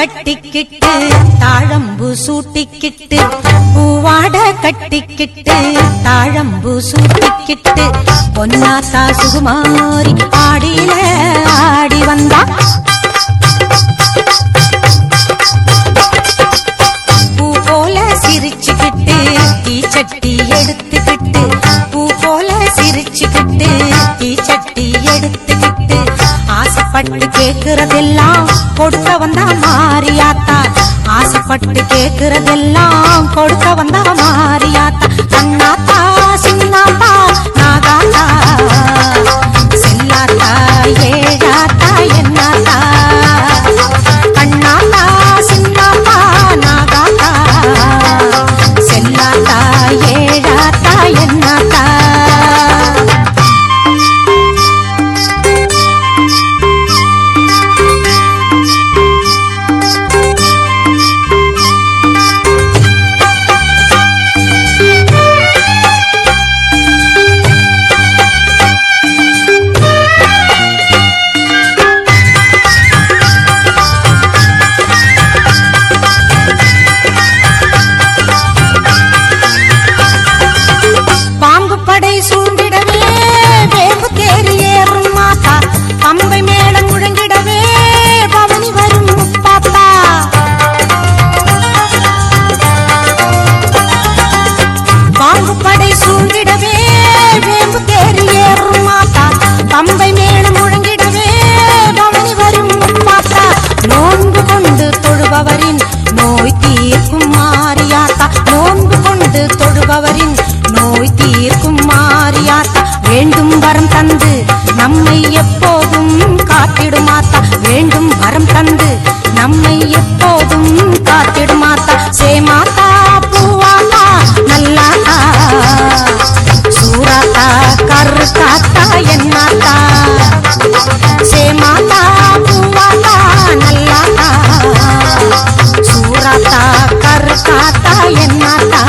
கட்டிக்கிட்டு தாழம்பு சூட்டிக்கிட்டு பூவாட கட்டிக்கிட்டு தாழம்பு சூட்டிக்கிட்டு பொன்னாசா சுகுமாரி ஆடியில ஆடி வந்தா. பூ போல சிரிச்சுக்கிட்டு தீச்சட்டி எடுத்துக்கிட்டு பூ போல சிரிச்சுக்கிட்டு தீச்சட்டி எடுத்து ஆசைப்பட்டு கேக்குறதெல்லாம் கொடுக்க வந்தா மாறியாத்தா. ஆசைப்பட்டு கேக்குறதெல்லாம் கொடுக்க வந்தா மாறியா படை சூண்டிடவே வேம்பு தேறி ஏறும் மாதா. அம்பை வேண்டும் வரம் தந்து நம்மை எப்போதும் சே சேமாத்தா பூவாத்தா நல்லாத்தா சூராத்தா கரு காத்தா என்னாத்தா? சே சேமாத்தா பூவாத்தா நல்லாத்தா சூராத்தா கரு காத்தா என்னாத்தா?